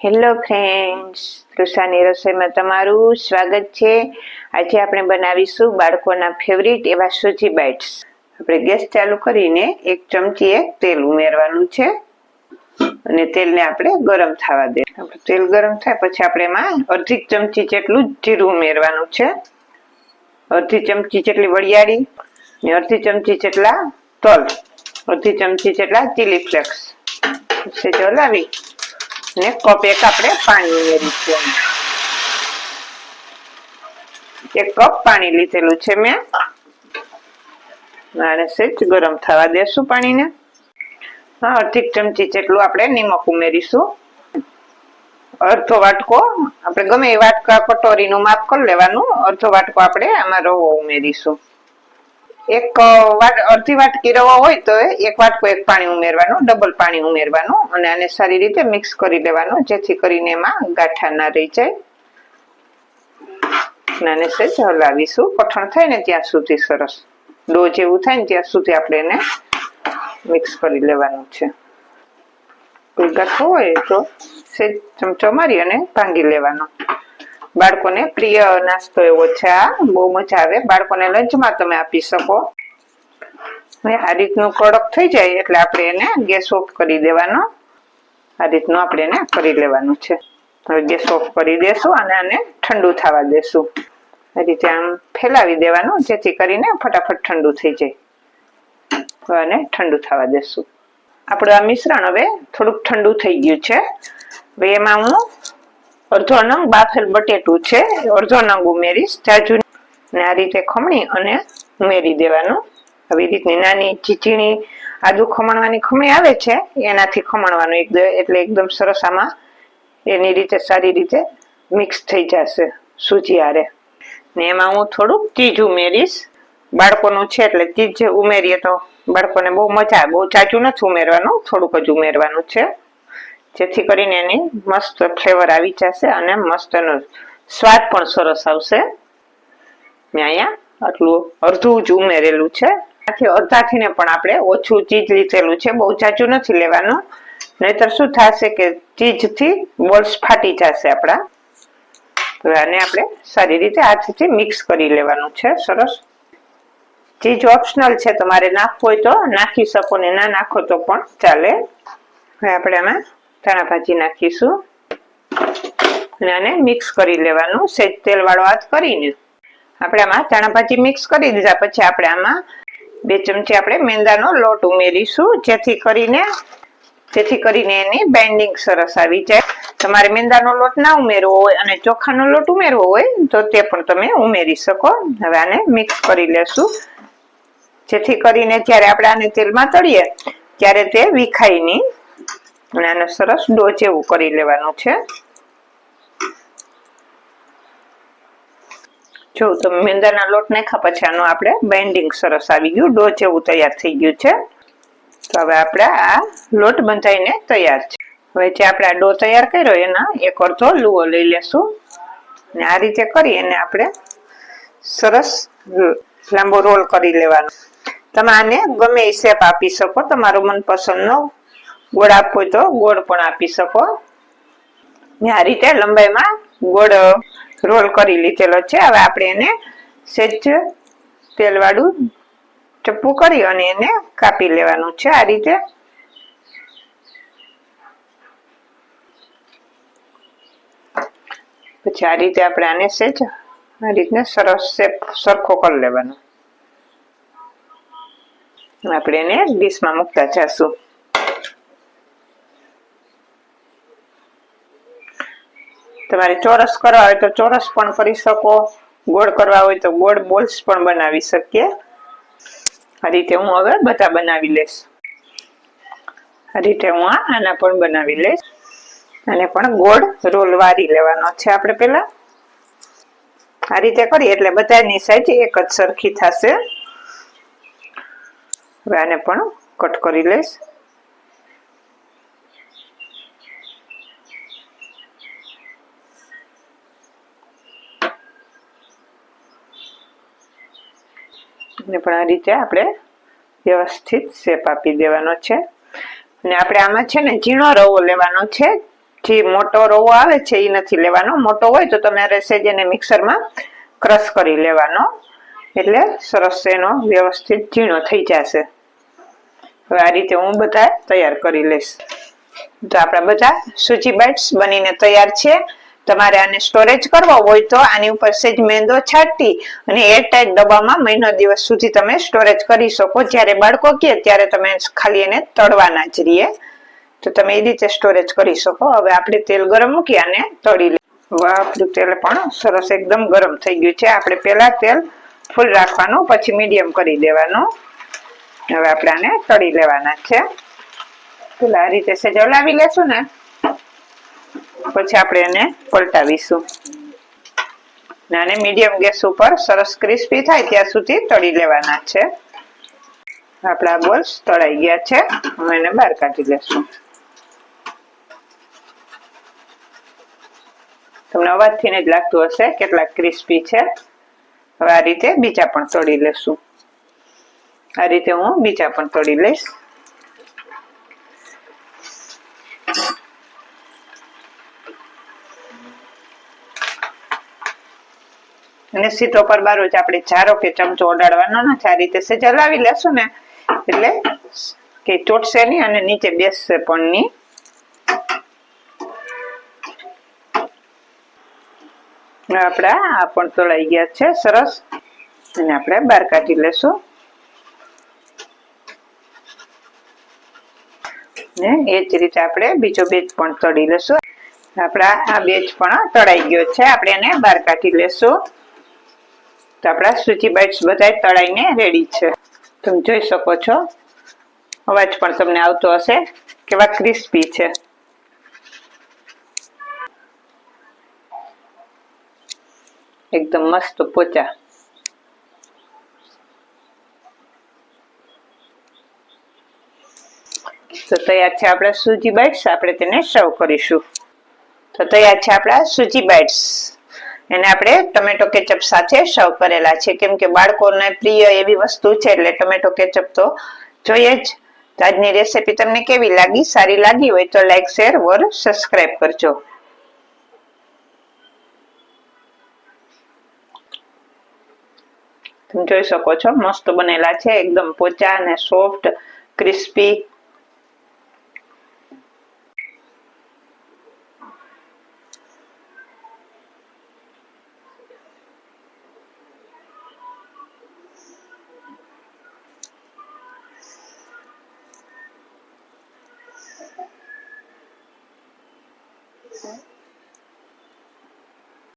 Hello friends તૃષાની રસોઈમાં તમારું સ્વાગત છે. આજે આપણે બનાવીશું બાળકોના ફેવરિટ એવા સૂજી બાઇટ્સ આપણે ગેસ ચાલુ કરીને એક ચમચી એક તેલ ઉમેરવાનું છે. અને તેલને આપણે ગરમ થવા દે તેલ ગરમ થાય પછી આપણે એમાં અડધી ચમચી જેટલું જીરું ઉમેરવાનું છે. અડધી ચમચી જેટલી વરિયાળી ને અડધી ચમચી જેટલા તલ, અડધી ચમચી જેટલા ચીલી ફ્લેક્સ સેજ ચલાવી ને કપ એક આપણે પાણી ઉમેરીશું. એક કપ પાણી લીધેલું છે મેં. આને સેજ ગરમ થવા દેશું પાણીને. હા, અડધી ચમચી જેટલું આપણે નિમક ઉમેરીશું. અડધો વાટકો, આપણે ગમે એ વાટકા કટોરીનું માપ કરી લેવાનું, અડધો વાટકો આપણે આમાં રવો ઉમેરીશું. એક વાટ, અડધી વાટકી રવો હોય તો એક વાટકો એક પાણી ઉમેરવાનું, ડબલ પાણી ઉમેરવાનું અને આને સારી રીતે મિક્સ કરી લેવાનું, જેથી કરીને એમાં ગાંઠા ના રહી જાય. અને સહેજ હલાવીશું. કઠણ થાય ને ત્યાં સુધી સરસ. ડો જેવું થાય ને ત્યાં સુધી આપણે એને મિક્સ કરી લેવાનું છે. કોઈ ગાંઠો હોય તો સહેજ ચમચો મારી અને ભાંગી લેવાનો. બાળકોને પ્રિય નાસ્તો એવો છે આ. બહુ મજા આવે. બાળકોને લંચમાં તમે આપી શકો. હવે આ રીતનું કડક થઈ જાય એટલે આપણે એને ગેસ ઓફ કરી દેવાનો. આ રીતનું આપણે એને કરી લેવાનું છે. હવે ગેસ ઓફ કરી દેશું અને આને ઠંડુ થવા દેશું. આ રીતે આમ ફેલાવી દેવાનું જેથી કરીને ફટાફટ ઠંડુ થઈ જાય. આને ઠંડુ થવા દેશું. આપણું આ મિશ્રણ હવે થોડુંક ઠંડુ થઈ ગયું છે. હવે એમાં હું અડધો નંગ બાફેલ બટેટું છે અડધો નંગ ઉમેરીશ. જાજુ ને આ રીતે ખમણી અને ઉમેરી દેવાનું. આવી રીતની નાની ચીચીણી આદુ ખમણવાની ખમણી આવે છે, એનાથી ખમણવાનું એકદમ એટલે એકદમ સરસ આમાં એની રીતે સારી રીતે મિક્સ થઈ જશે સૂજી હારે. ને એમાં હું થોડુંક ચીજ ઉમેરીશ. બાળકોનું છે એટલે ચીજ ઉમેરીએ તો બાળકોને બહુ મજા બહુ ચાચું નથી ઉમેરવાનું, થોડુંક જ ઉમેરવાનું છે. જેથી કરીને એની મસ્ત ફ્લેવર આવી જશે અને મસ્ત એનો સ્વાદ પણ સરસ આવશે. મેં અહીંયા આટલું અડધું જ ઉમેરેલું છે. આથી અડધાથી ને પણ આપણે ઓછું ચીજ લીધેલું છે. બહુ ચાચું નથી લેવાનું. નહીતર શું થશે કે ચીજથી બોલ્સ ફાટી જશે આપણા. હવે આને આપણે સારી રીતે હાથથી મિક્સ કરી લેવાનું છે. સરસ. ચીજ ઓપ્શનલ છે. તમારે નાખવું હોય તો નાખી શકો ને ના નાખો તો પણ ચાલે. હવે આપણે આમાં ધાણા ભાજી નાખીશું. અને આને મિક્સ કરી લેવાનું. સેજ તેલ વાળો હાથ કરીને. આપણે આમાં ધાણા ભાજી મિક્સ કરી દીધા. પછી આપણે આમાં બે ચમચી આપણે મેંદાનો લોટ ઉમેરીશું. જેથી કરીને જેથી કરીને એની બાઇન્ડિંગ સરસ આવી જાય. તમારે મેંદાનો લોટ ના ઉમેરવો હોય અને ચોખાનો લોટ ઉમેરવો હોય, તો તે પણ તમે ઉમેરી શકો. હવે આને મિક્સ કરી લેશું. જેથી કરીને જ્યારે આપણે આને તેલમાં તળીએ, ત્યારે તે વિખાય નહીં. અને આને સરસ ડો જેવું કરી લેવાનું છે. જો, તો મેંદાના લોટ નાખ્યા પછી આનું આપણે બેન્ડિંગ સરસ આવી ગયું. ડો જેવું તૈયાર થઈ ગયું છે. તો હવે આપણે આ લોટ બંધાઈને તૈયાર છે. હવે જે આપણે આ ડો તૈયાર કર્યો એના એક અડધો લુઓ લઈ લેશું. અને આ રીતે કરી અને આપણે સરસ લાંબો રોલ કરી લેવાનો. તમે આને ગમે એ શેપ આપી શકો. તમારો મનપસંદનો ગોળ આપવો તો ગોળ પણ આપી શકો. ને આ રીતે લંબાઈમાં ગોળ રોલ કરી લીધેલો છે. હવે આપણે એને સેજ તેલવાળું ચપ્પુ કરી અને એને કાપી લેવાનું છે આ રીતે. પછી આ રીતે આપણે આને સેજ આ રીતને સરસ શેપ સરખો કરી લેવાનો. આપણે એને ડીશમાં મૂકતા જશું. તમારે ચોરસ કરવા હોય તો ચોરસ પણ કરી શકો. ગોળ કરવા હોય તો ગોળ બોલ્સ પણ બનાવી શકીએ. આ રીતે હું હવે બધા બનાવી લઈશ. આ રીતે હું આના પણ બનાવી લઈશ. અને પણ ગોળ રોલ વારી લેવાનો છે આપણે પેલા આ રીતે કરીએ એટલે બધાની સાઈઝ એક જ સરખી થશે. હવે આને પણ કટ કરી લઈશ. ને પણ આ રીતે આપણે વ્યવસ્થિત શેપ આપી દેવાનો છે. અને આપણે આમાં છે ને ઝીણો રવો લેવાનો છે. જે મોટો રવો આવે છે એ નથી લેવાનો. મોટો હોય તો તમારે સેજ મિક્સરમાં ક્રશ કરી લેવાનો. એટલે સરસ એનો વ્યવસ્થિત ઝીણો થઈ જશે. હવે આ રીતે હું બધા તૈયાર કરી લઈશ. તો આપણા બધા સૂચી બાઇટ્સ બનીને તૈયાર છે. તમારે આને સ્ટોરેજ કરવો હોય તો આની ઉપર સેજ મેંદો છાંટી અને એરટાઈટ ડબ્બામાં મહિનો દિવસ સુધી તમે સ્ટોરેજ કરી શકો. જ્યારે બાળકો કહે ત્યારે તમે ખાલી એને તળવાના જ રહીએ. તો તમે એ રીતે સ્ટોરેજ કરી શકો. હવે આપણે તેલ ગરમ મૂકી અને તળી લે આપણું તેલ પણ સરસ એકદમ ગરમ થઈ ગયું છે. આપણે પહેલા તેલ ફૂલ રાખવાનું, પછી મીડિયમ કરી દેવાનું. હવે આપણે આને તળી લેવાના છે. પેલા આ રીતે સેજ હલાવી લેશું ને. પછી આપણે એને પલટાવીશું. ને આને મીડિયમ ગેસ ઉપર સરસ ક્રિસ્પી થાય ત્યાં સુધી તળી લેવાના છે. આપણા બોલ્સ તળાઈ ગયા છે. હવે એને બહાર કાઢી લેશું. તમને અવાજથી જ લાગતું હશે કેટલા ક્રિસ્પી છે. હવે આ રીતે બીજા પણ તળી લેશું. આ રીતે હું બીજા પણ તળી લઈશ. અને સીટો પર બારો આપણે ચારો કે ચમચો ઓડાડવાનો નથી. આ રીતે સેજ હલાવી લેશું ને, એટલે કે ચોટશે નહીં અને નીચે બેસશે પણ નહીં. આપણા આ પણ તળાઈ ગયા છે, સરસ. અને આપણે બહાર કાઢી લેશું. ને એ જ રીતે આપણે બીજો બેચ પણ તળી લેશું. આપણા આ બેચ પણ તળાઈ ગયો છે, આપણે એને બહાર કાઢી લેશું. તો આપણા સૂચી બાઇટ્સ બધા તળાઈને રેડી છે. તમે જોઈ શકો છો. અવાજ પણ તમને આવતો હશે કેવા ક્રિસ્પી છે. એકદમ મસ્ત પોચા. તો તૈયાર છે આપણા સૂજી બાઇટ્સ આપણે તેને સર્વ કરીશું. તો તૈયાર છે આપણા સૂજી બાઇટ્સ એને આપણે ટમેટો કેચઅપ સાથે સર્વ કરેલા છે. કેમ કે બાળકોને પ્રિય એવી વસ્તુ છે, એટલે ટમેટો કેચઅપ તો જોઈએ જ. આજની રેસીપી તમને કેવી લાગી? સારી લાગી હોય તો લાઈક, શેર ઓર સબસ્ક્રાઇબ કરજો. તમે જોઈ શકો છો, મસ્ત બનેલા છે, એકદમ પોચા અને સોફ્ટ, ક્રિસ્પી. Né?